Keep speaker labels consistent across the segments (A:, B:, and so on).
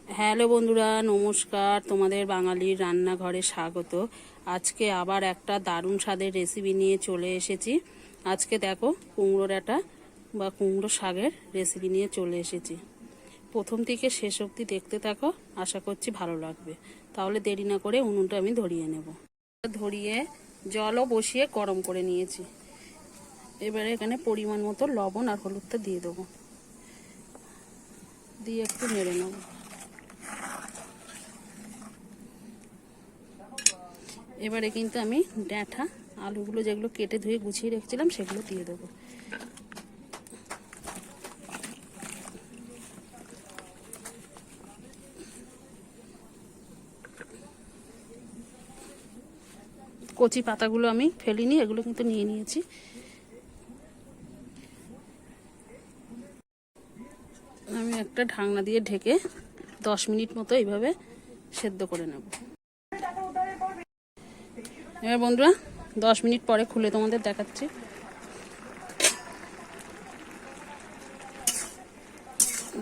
A: Hello বন্ধুরা, নমস্কার। তোমাদের বাঙালির রান্নাঘরে স্বাগত। আজকে আবার একটা দারুণ স্বাদের রেসিপি নিয়ে চলে এসেছি। আজকে দেখো কুমড়ো ডাঁটা বা কুমড়ো শাকের রেসিপি নিয়ে চলে এসেছি। প্রথম থেকে শেষ অবধি দেখতে থাকো, আশা করছি ভালো লাগবে। তাহলে দেরি না করে উনুনটা আমি ধরিয়ে নেব। ধরিয়ে জলও বসিয়ে গরম করে নিয়েছি। এবারে এখানে পরিমাণ মতো লবণ আর হলুদটা দিয়ে দেবো। দিয়ে একটু নেড়ে নেব। এবারে কিন্তু আমি ড্যাঁঠা আলুগুলো যেগুলো কেটে ধুয়ে গুছিয়ে রেখেছিলাম, সেগুলো দিয়ে দেবো। কচি পাতাগুলো আমি ফেলিনি, এগুলো কিন্তু নিয়ে নিয়েছি। আমি একটা ঢাকনা দিয়ে ঢেকে দশ মিনিট মতো এইভাবে সেদ্ধ করে নেব। এবার বন্ধুরা, দশ মিনিট পরে খুলে তোমাদের দেখাচ্ছি।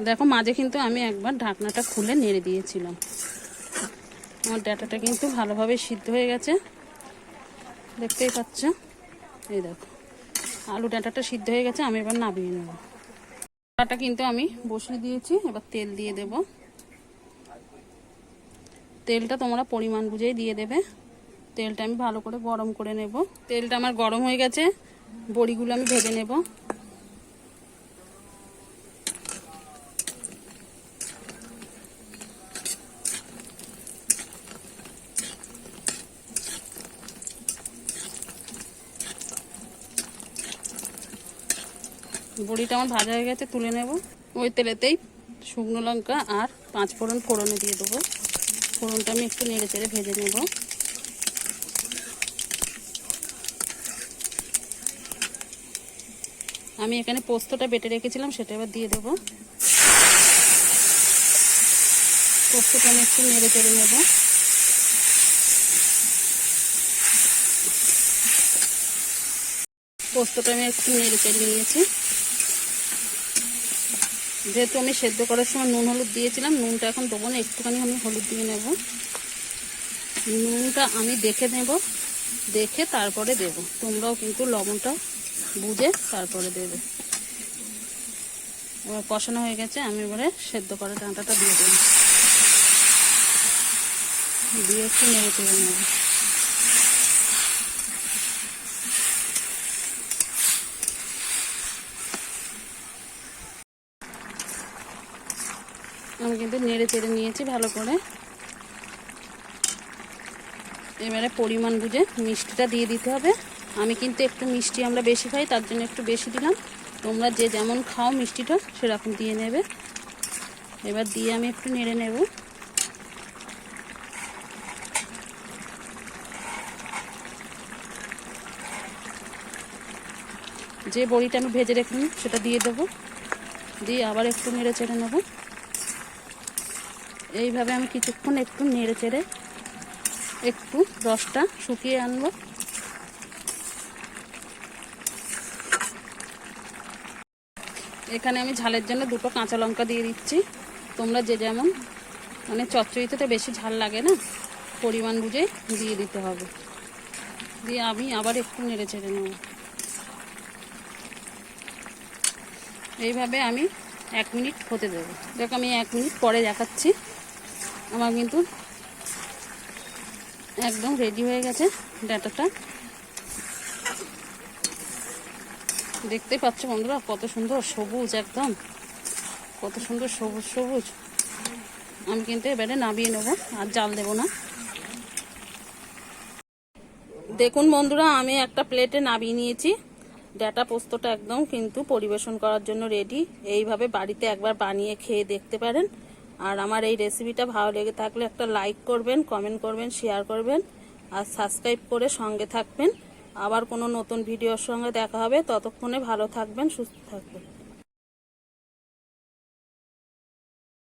A: দেখো, মাঝে কিন্তু আমি একবার ঢাকনাটা খুলে নেড়ে দিয়েছিলাম। আমার ডাটাটা কিন্তু ভালোভাবে সিদ্ধ হয়ে গেছে। দেখতেই পাচ্ছ? এই দেখো, আলু ডাঁটাটা সিদ্ধ হয়ে গেছে, আমি এবার নামিয়ে নেব। ডাটা কিন্তু আমি বসিয়ে দিয়েছি, এবার তেল দিয়ে দেব। তেলটা তোমরা পরিমাণ বুঝেই দিয়ে দেবে। তেলটা আমি ভালো করে গরম করে নেব। তেলটা আমার গরম হয়ে গেছে, বড়িগুলো আমি ভেজে নেব। বড়িটা আমার ভাজা হয়ে গেছে, তুলে নেব। ওই তেলেতেই শুকনো লঙ্কা আর পাঁচ ফোড়ন ফোড়নে দিয়ে দেবো। ফোড়নটা আমি একটু নেড়ে চেড়ে ভেজে নেব। আমি এখানে পোস্তটা বেটে রেখেছিলাম, সেটা এবার দিয়ে দেবো। পোস্তটা আমি একটু নেড়ে চেড়ে নেব। পোস্তটা আমি একটু নেড়ে চেড়ে নিয়েছি। যেহেতু আমি সেদ্ধ করার সময় নুন, হলুদ দিয়েছিলাম, নুনটা এখন দেবো না, একটুখানি আমি হলুদ দিয়ে নেব। নুনটা আমি দেখে নেব, দেখে তারপরে দেব। তোমরাও কিন্তু লবণটা বুঝে তারপরে দেবে। এবার কষানো হয়ে গেছে, আমি এবারে সেদ্ধ করা ডাঁটাটা দিয়ে দেবো। দিয়ে একটু নেড়ে চেড়ে নেব। আমি কিন্তু নেড়ে চেড়ে নিয়েছি ভালো করে। এবারে পরিমাণ বুঝে মিষ্টিটা দিয়ে দিতে হবে। আমি কিন্তু একটু মিষ্টি আমরা বেশি খাই, তার জন্য একটু বেশি দিলাম। তোমরা যে যেমন খাও মিষ্টিটা, সেরকম দিয়ে নেবে। এবার দিয়ে আমি একটু নেড়ে নেব। যে বড়িটা আমি ভেজে রেখে সেটা দিয়ে দেবো। দিয়ে আবার একটু নেড়ে চেড়ে নেব। এইভাবে আমি কিছুক্ষণ একটু নেড়ে চেড়ে একটু রসটা শুকিয়ে আনব। এখানে আমি ঝালের জন্য দুটো কাঁচা লঙ্কা দিয়ে দিচ্ছি। তোমরা যে যেমন মানে চচ্চড়িতে তো বেশি ঝাল লাগে না, পরিমাণ বুঝে দিয়ে দিতে হবে। দিয়ে আমি আবার একটু নেড়ে চেড়ে নেব। এইভাবে আমি এক মিনিট হতে দেবো। দেখো আমি এক মিনিট পরে দেখাচ্ছি। আমার কিন্তু একদম রেডি হয়ে গেছে ডাটাটা। দেখতে পাচ্ছ বন্ধুরা, কত সুন্দর সবুজ একদম। কত সুন্দর সবুজ সবুজ। আমি কিন্তু এবারে নামিয়ে নেব, আর জাল দেব না। দেখুন বন্ধুরা, আমি একটা প্লেটে নামিয়ে নিয়েছি। ডাটা পোস্তটা একদম কিন্তু পরিবেশন করার জন্য রেডি এইভাবে বাড়িতে একবার বানিয়ে খেয়ে দেখতে পারেন। আর আমার এই রেসিপিটা ভালো লেগে থাকলে একটা লাইক করবেন কমেন্ট করবেন শেয়ার করবেন আর সাবস্ক্রাইব করে সঙ্গে থাকবেন। আবার কোনো নতুন ভিডিওর সঙ্গে দেখা হবে। ততক্ষণে ভালো থাকবেন, সুস্থ থাকবেন।